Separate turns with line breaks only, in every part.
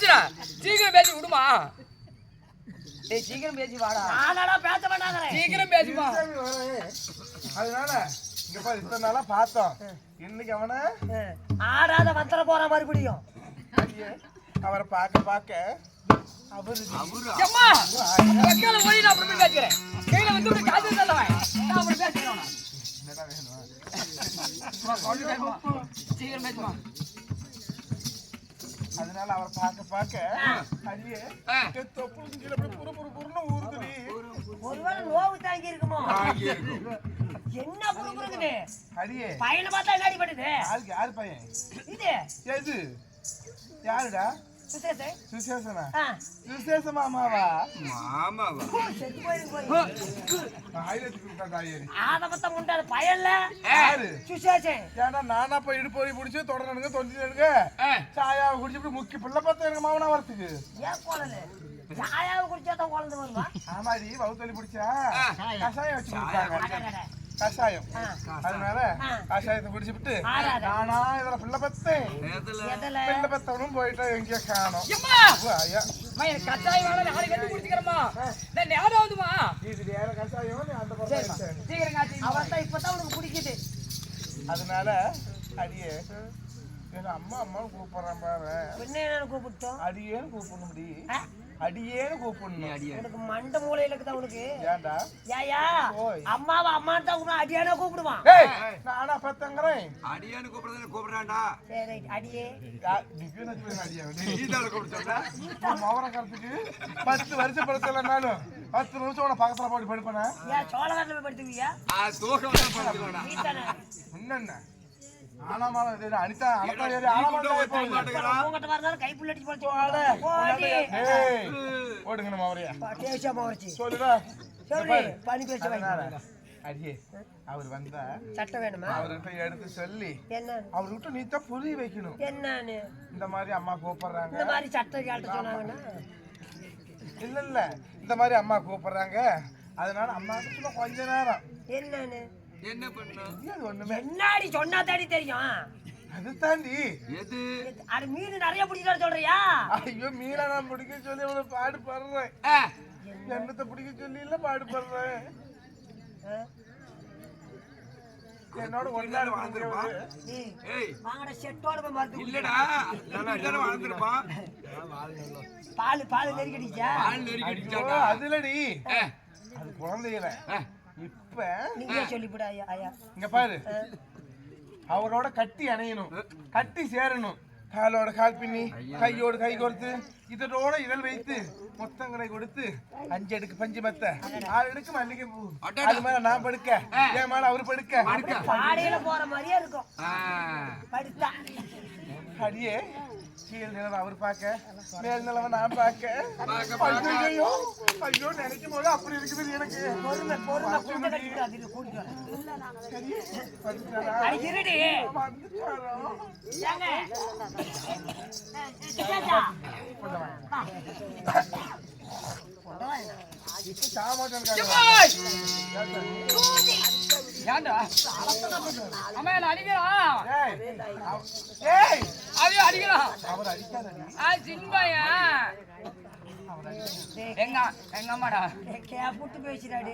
பேசுறா சீக்கிரம் பேசி விடுமா. டேய் சீக்கிரம் பேசி வாடா.
நானடா பேச மாட்டாங்கிறேன்.
சீக்கிரம்
சாமி வரேன். அதனால இங்க பாரு இத்தனை நாளா பார்த்தோம். இன்னைக்கு அவனை
ஆடாத வந்தர போற மறுபடியும்
அவரை பார்க்க பார்க்க அவரு
அம்மா வெக்கால போய் நான் அப்புறம் பேசுறேன் கையில வந்து ஒரு காசு தரவன் நான் அப்புறம் பேசுறேன்
என்னடா வேணும்?
சீக்கிரம் பேசுமா
அதனால அவரை பார்க்க பார்க்க அடியே தொப்புளுக்கு கீழே புரு புரு புருன்னு ஊறுதுடி.
ஒருவேளை நோவு தாங்கி இருக்குமோ என்ன புடுங்குறது
அடியே.
பையனை பார்த்தா என்ன அடிபடுது
யாருக்கு யாரு பையன்?
இது?
எது யாருடா? சுசேஷனா
ஆ
சுசேஷ மாமாவா ஏன்னா நானா போய் இடுப்பு வலி பிடிச்சி தொடரணுங்க தொண்டினுங்க
ஆ.
சாயாவை குடிச்சு முக்கி பிள்ளை பார்த்தா எங்க மாமனா வரத்துக்கு
ஏன் குழந்தை சாயாவை குடிச்சா தான் குழந்தை வருமா
ஆமாடி வவுத்தொலி பிடிச்சா கஷாயம் வச்சு. கஷாயம்.
ஆ.
அதனால. கஷாயத்தை குடிச்சுட்டு. நானா இதுல பிள்ளை பத்தேன்.
எதுல?
பிள்ளை பத்தவனும் போயிட்டா எங்கேயோ காணோம். அதனால அடியே அம்மா அம்மா கூப்பிடுறேன் பாரு.
என்ன கூப்பிட்டோம்?
அடியேன்னு கூப்பிடணும் முடி
ஆ?
அடியேன்னு கூப்பிடணும்
உனக்கு மண்ட மூலையில இருக்குதா உனக்கு?
ஏன்டா?
ஏயா. அம்மாவை அம்மா தான் உன்னை அடியானா கூப்பிடுவான்.
நானா பத்தங்கிறேன்.
அடியான்னு கூப்பிடுறதுல கூப்பிடுறான்டா.
சரி அடியே.
பத்து வருஷம் படுத்தலனாலும் பத்து நிமிஷம் உன பக்கத்துல போட்டு படுப்பேனா?
ஏன் சோழகாட்டில் போய் படுத்துவியா
ஆ, தூக்கம்
என்னென்ன? அடியே அவர் வந்தா
சட்டம் வேணுமா?
அவர்கிட்ட எடுத்து சொல்லி
என்ன?
அவர்கிட்ட நீ தான் புரிய வைக்கணும்.
என்னன்னு?
இந்த மாதிரி அம்மா கூப்பிடுறாங்க.
இந்த மாதிரி சட்டம் கேட்டு சொன்னாங்கன்னா?
இல்ல இல்ல. இந்த மாதிரி அம்மா கூப்பிடுறாங்க. அதனால அம்மா கொஞ்ச நேரம்.
என்னன்னு?
என்ன பண்ணும்
அது ஒண்ணுமே?
என்னாடி சொன்னா தாடி தெரியும்?
அது தாண்டி
எது?
அது மீன் நிறைய பிடிக்கிட்டு சொல்றியா?
ஐயோ மீனா நான் பிடிக்க சொல்லி அவனை பாடு படுறேன் என்னத்தை பிடிக்க சொல்லி இல்ல பாடு படுறேன்? என்னோட ஒன்னாடு
வாழ்ந்துருப்பா
வாங்கடா செட்டோட போய் மருந்து
இல்லடா நல்லா
பால் பால் நெருக்கடிச்சா
ஆள் நெருக்கி
ஐயோ
அடிச்சான்டா.
அதுலடி அது
ஆ,
இப்ப
நீங்க சொல்லிவிட ஐயா ஐயா.
இங்க பாரு. அவரோட கட்டி அணையணும். கட்டி சேரணும். காலோட கால் பின்னி கையோடு கை கோர்த்து இதோட இதழ் வைத்து மொத்தங்களை கொடுத்து அஞ்சு அடுக்கு பஞ்சு மத்த. ஆறு அடுக்கு மல்லிகை பூ. அது மேல நான் படுக்க. என் மேல அவரு படுக்க.
பாடையில போற மாதிரியே இருக்கும்.
அடியே. கீழ் நிலவை அவர் பார்க்க மேல் நிலவை நான் பார்க்க ஐயோ ஐயோ நினைக்கும் போது அப்படி இருக்குது எனக்கு
பொறுமை பொறுமை கூட்ட கட்டிட்டு அதுல கூட்டிட்டு வரேன்.
வந்துட்டாரா?
அட இருடி
வந்துட்டாரா?
ஏங்க சுஜாதா,
இப்ப சாமான் இருக்காங்க.
ஏய், அதையும் அடிக்கிறான்
அவர் அடிக்காதடி.
ஆ சின்பாயன் எங்க எங்க அம்மாடா?
கேப்புட்டு பேசுறாடி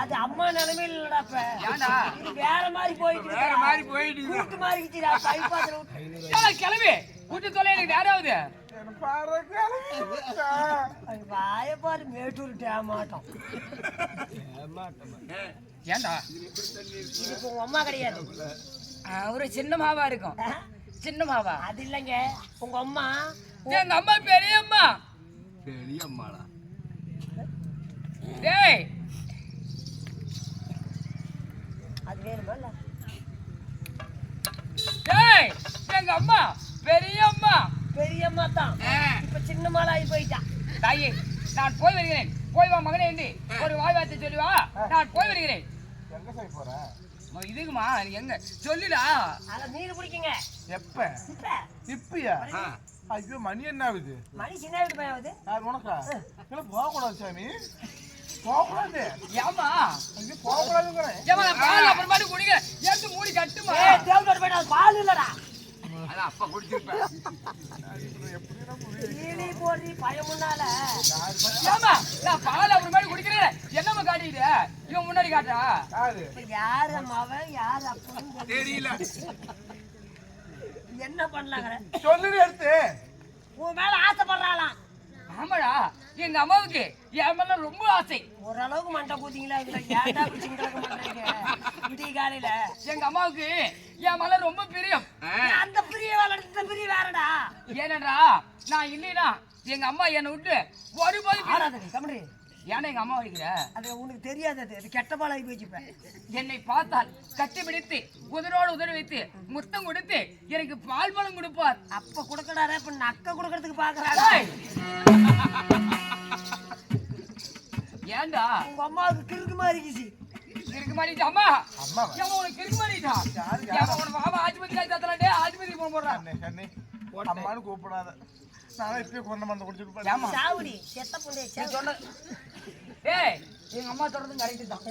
அது அம்மா நிலைமையில இல்லடா இப்ப
ஏன்டா?
இது வேற மாதிரி போயிட்டு
வேற மாதிரி போயிட்டு.
கூட்டு மாறிக்கிச்சுடா கைப்பாத்திர விட்டு.
ஏய், கிளம்பி. கூட்டு தொலை எனக்கு
மேட்டூர் டேமாட்டம் உங்க அம்மா கிடையாது.
ஒரு சின்ன மாவா இருக்கும். சின்ன மாவா
அது இல்லைங்க. உங்க அம்மா
எங்க அம்மா பெரியம்மா.
பெரிய அம்மாடா
டேய்.
அது வேணுமா இல்ல?
டேய் எங்க அம்மா பெரியம்மா.
பெரியம்மா தான்.
ஆ,
இப்ப சின்ன மாலை ஆகி போயிட்டா.
தாயி நான் போய் வருகிறேன். போய் வா மகனே என்று ஒரு வாய் வார்த்தை சொல்லி வா நான் போய் வருகிறேன்.
எங்க போய் போற?
இதுக்குமா நீ எங்க? சொல்லுடா.
அத மீன் பிடிக்குங்க.
எப்ப?
இப்ப?
இப்பயா. ஐயோ மணி என்ன ஆகுது?
மணி சின்ன வீட்டு பையன் ஆகுது
யார் உனக்கா? இல்ல போகக்கூடாது சாமி. போகக்கூடாது.
ஏமா
ஐயோ போகக்கூடாதுங்கிறேன்.
ஏமா பால் அப்புறமாட்டு குடிக்கிறேன். எடுத்து மூடி கட்டுமா?
அது பால் இல்லடா.
அதான் அப்ப குடிச்சிருப்பேன்
சீனி போடுறி பயமுன்னால
ஏமா நான் பால் அவர் மாதிரி குடிக்கிறேன். என்னம்மா காட்டிக்கிட்டு? இவன் முன்னாடி காட்டுறா.
யாரு?
இப்ப யாரு அப்பன்னு
தெரியல.
என்ன பண்ணலாங்கிற?
சொல்லுன்னு எடுத்து
உன் மேல ஆசைப்படுறாளாம்.
ஆமாடா. எங்க அம்மாவுக்கு. என் மேல ரொம்ப ஆசை.
ஓரளவுக்கு மண்டை கூத்திங்களா இதுல? ஏன்டா இப்படி சிங்களக்க விடிய காலையில.
எங்க அம்மாவுக்கு என் மேல ரொம்ப பிரியம்.
அந்த பிரிய வளர்த்து இந்த பிரிய வேறடா.
ஏனடா நான் இல்லைனா எங்க அம்மா என்னை விட்டு ஒருபோது
ஆடாத கமரி
ஏன்னா எங்க அம்மா வைக்கிற
அது உனக்கு தெரியாது அது. கெட்ட பாலாகி போச்சுப்பேன்
என்னை பார்த்தால் கட்டி பிடித்து உதரோடு உதறி வைத்து முத்தம் கொடுத்து எனக்கு பால் பழம் கொடுப்பார்.
அப்ப கொடுக்கடாரா இப்ப நக்க கொடுக்கறதுக்கு பாக்குறாடா
ஏன்டா?
உங்க அம்மாவுக்கு கிறுக்கு மாதிரி இருந்துச்சு
கிறுக்கு மாறிட்டா அம்மா
அம்மா
ஏம்மா உனக்கு கிறுக்கு மாறிட்டா ஏம்மா உனக்கு மாமா ஆஜிபதி காய் தாத்தலாண்டே ஆஜிபதி போன் போடுறான்
கண்ணே அம்மானு கூப்பிடாத. நானும் இப்பயே கொண்ட மருந்து குடிச்சிட்டு
ஏம்மா?
சாவுடி செத்த புண்டைய
நீ சொன்ன ஏய் எங்க அம்மா சொல்றது கரெக்ட் தான்.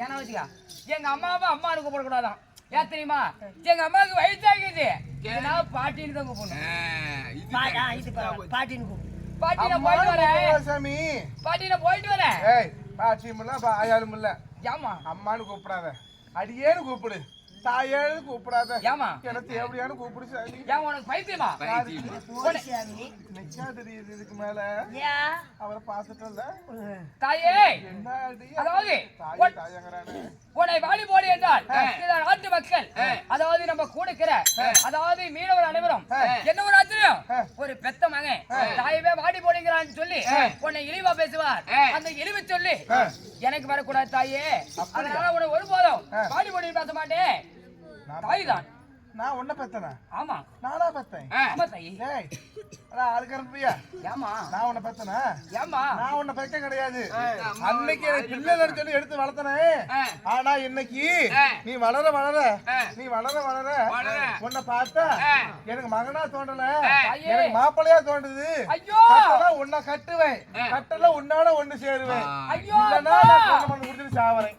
ஏன்னா வச்சுக்கா எங்க அம்மாவை அம்மானு கூப்பிடக்கூடாதான். ஏன் தெரியுமா? எங்க அம்மாவுக்கு வயசாகிது இதனால பாட்டின்னு தான் கூப்பிடணும்.
பாட்டின்னு கூப்பிடு.
பாட்டி நான் போயிட்டு வரேன்.
சாமி?
பாட்டி நான் போயிட்டு வரேன்.
ஏய் பாட்டியும் இல்ல ஆயாலும் இல்ல.
ஏமா
அம்மானு கூப்பிடாத. அடியேன்னு கூப்பிடு. தாயேன்னு கூப்பிடாத.
ஏமா
எனக்கு எப்படியானு கூப்பிடு சாமி.
ஏன் உனக்கு பைத்தியமா?
நிச்சா தெரியுது இதுக்கு மேல. அவரை பார்த்துட்டல
தாயே! அதாவது உன்னை வாலி போடு என்றால் நாட்டு மக்கள். அதாவது நம்ம கூட இருக்கிற அதாவது மீனவர் அனைவரும் என்ன ஒரு ஆச்சரியம்? ஒரு பெத்த மகன். தாயவே வாடி போடுங்கிறான்னு சொல்லி உன்னை இழிவா பேசுவார். அந்த இழிவு சொல்லி எனக்கு வரக்கூடாது தாயே. அதனால ஒருபோதும் வாடி போடி பேச மாட்டேன். தாய் தான்
நான் உன்ன பெத்தனா?
ஆமா.
நானா பெத்தேன்.
ஆமா தாயி.
ஏய். அடா
ஏமா
நான் உன்னை பெத்தனா?
ஏமா
நான் உன்னை பெக்க கிடையாது. அன்னைக்கு எனக்கு சொல்லி எடுத்து வளர்த்தனே. ஆனா இன்னைக்கு நீ வளர வளர நீ வளர வளர உன்னை பார்த்தா எனக்கு மகனா தோன்றல. எனக்கு மாப்பிள்ளையா தோன்றுது. உன்னை கட்டுவேன். கட்டல உன்னால ஒண்ணு சேருவேன்.
ஐயோ!
நான் குடிச்சிட்டு சாவறேன்.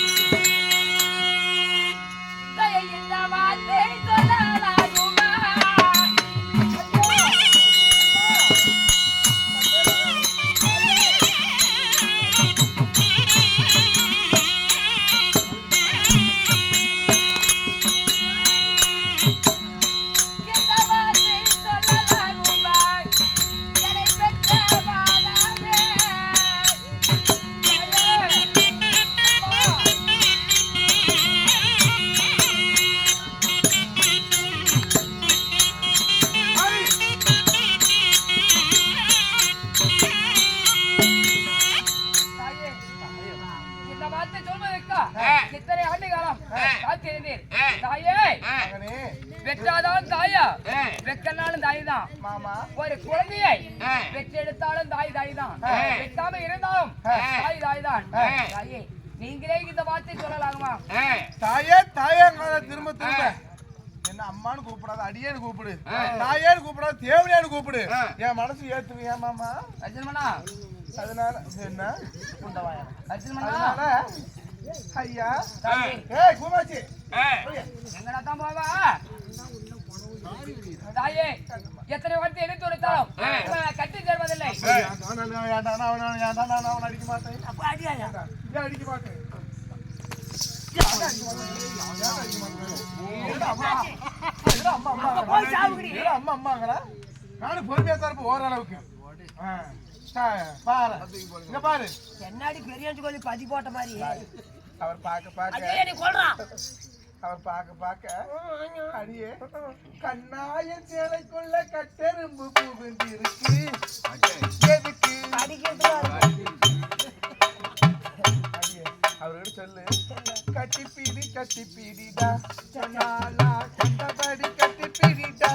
அடியேன்னு கூப்பிடு தாயேன்னு கூப்பிடாத தேவனியான்னு கூப்பிடு என் மனசு ஏத்துவியா மாமா
அர்ஜுனமண்ணா
அதனால என்ன அதனால ஐயா ஏய் கூமாச்சி
எங்கடா தான் போவா தாயே எத்தனை வார்த்தை எடுத்து இவன் கட்டி தருவதில்லை
அவனை நான் நான் அடிக்க மாட்டேன்
அப்ப அடியாயா
ஏன் அடிக்க மாட்டேன்
அப்ப போய் சாவுங்கடி.
ஏடா அம்மா அம்மாங்களா நானும் பொறுமையா தான் இருப்பேன் ஓரளவுக்கு ஆ, ஆ, பாரு இங்க பாரு
என்னாடி பெரியாஞ்சு கோழி பதி போட்ட மாதிரி
அவர் பார்க்க பார்க்க
அதே
அவர் பார்க்க பார்க்க அடியே கண்ணாய சேலைக்குள்ள கட்டெரும்பு புகுந்திருக்கு எதுக்கு
அடிக்கிறதுக்கு
கட்டி பீடிடா. சொன்னாலா கண்டபடி கட்டி பீடிடா.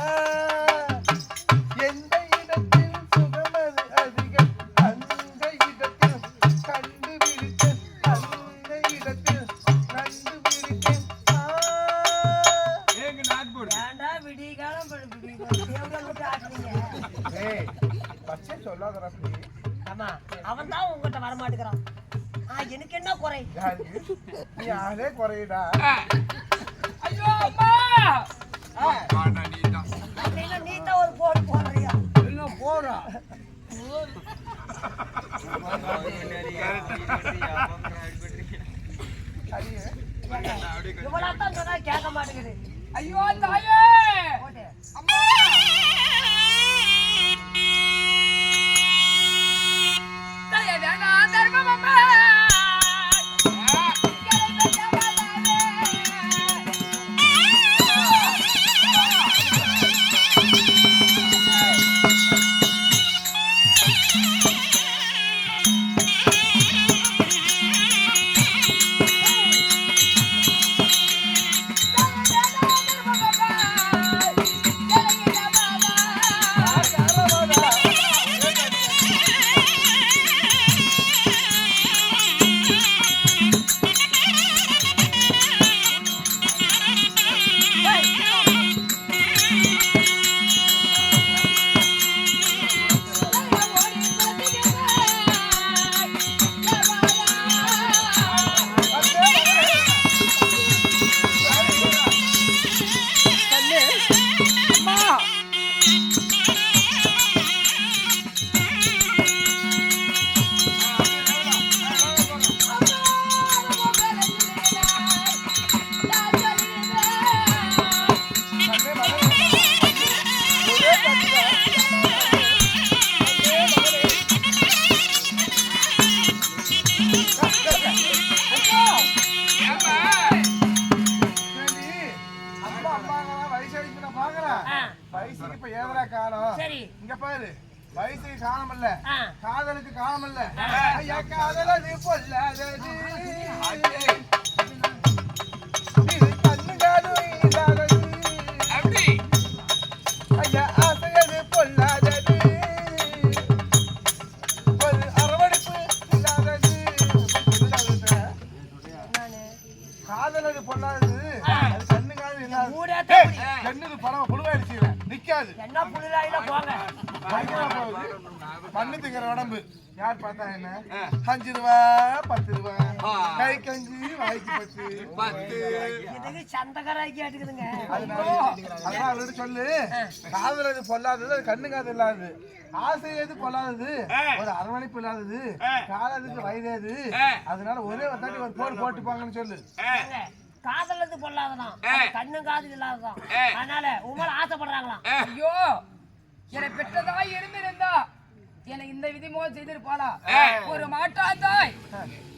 எந்த இடத்தில் சுகமது அதிகம் அந்த இடத்தில் கண்டுபிடித்து அந்த இடத்தில் கண்டுபிடித்து
ஏங்க நாட் போடு.
ஏன்டா விடிய காலம் விடிய காலம் தேவதை விட்டு ஆட்டுறீங்க.
ஏய் பச்சை சொல்லாதடா அப்படி
ஆமா அவன் தான் உங்ககிட்ட வர மாட்டேங்கிறான் எனக்கு என்ன குறை?
நீ ஆளே குறையுடா.
ஐயோ அம்மா.
அப்படின்னா நீ தான் ஒரு போடு போடுறியா?
என்ன போறா
இவ்வளோ தான் சொன்னா கேட்க மாட்டேங்குது.
ஐயோ தாயே!
ஐயா காதலது பொல்லாதது
என்ன புள்ளாயில போங்க.
பயங்கரமா போகுது. மண்ணு திங்கிற உடம்பு. யார் பார்த்தா என்ன? அஞ்சு ரூபா பத்து ரூபா.
ஆ.
கை கஞ்சி வாய்க்கு பத்து.
பத்து.
இதுக்கு சந்தகராக்கி
அதனால அவர்கிட்ட சொல்லு. காதல் எது பொல்லாதது அது கண்ணு காது இல்லாதது. ஆசை எது பொல்லாதது? ஒரு அரவணைப்பு இல்லாதது. காதலுக்கு வயது அதனால ஒரே ஒரு தாட்டி ஒரு போடு போட்டுப்பாங்கன்னு சொல்லு.
காதலது பொல்லாததான் கண்ணும் காது இல்லாததான் அதனால உங்களை ஆசைப்படுறாங்களாம்.
ஐயோ என்னை பெற்றதாய் இருந்திருந்தா என்னை இந்த விதி மோல் செய்திருப்பாளா? ஒரு மாற்றாந்தாய்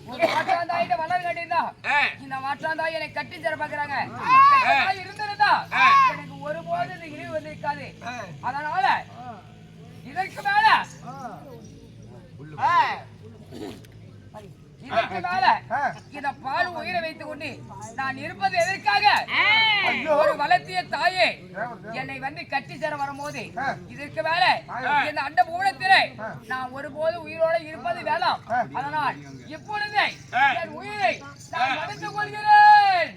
ஒரு மாற்றாந்தாயிட்ட வளர் கட்டியிருந்தா இந்த மாற்றாந்தாய் என்னை கட்டி தர பாக்குறாங்க இருந்திருந்தா எனக்கு ஒருபோது இந்த இழிவு வந்திருக்காது. அதனால இதற்கு மேல இதற்கு மேல பால் உயிரை வைத்துக் கொண்டு நான் இருப்பது எதற்காக? ஒரு வளர்த்திய தாயே என்னை வந்து கட்டி சேர வரும்போது இதற்கு மேல இந்த அண்ட பூனத்திலே நான் ஒருபோது உயிரோட இருப்பது வேணாம். அதனால் இப்பொழுதே என் உயிரை நான் மறைத்துக் கொள்கிறேன்.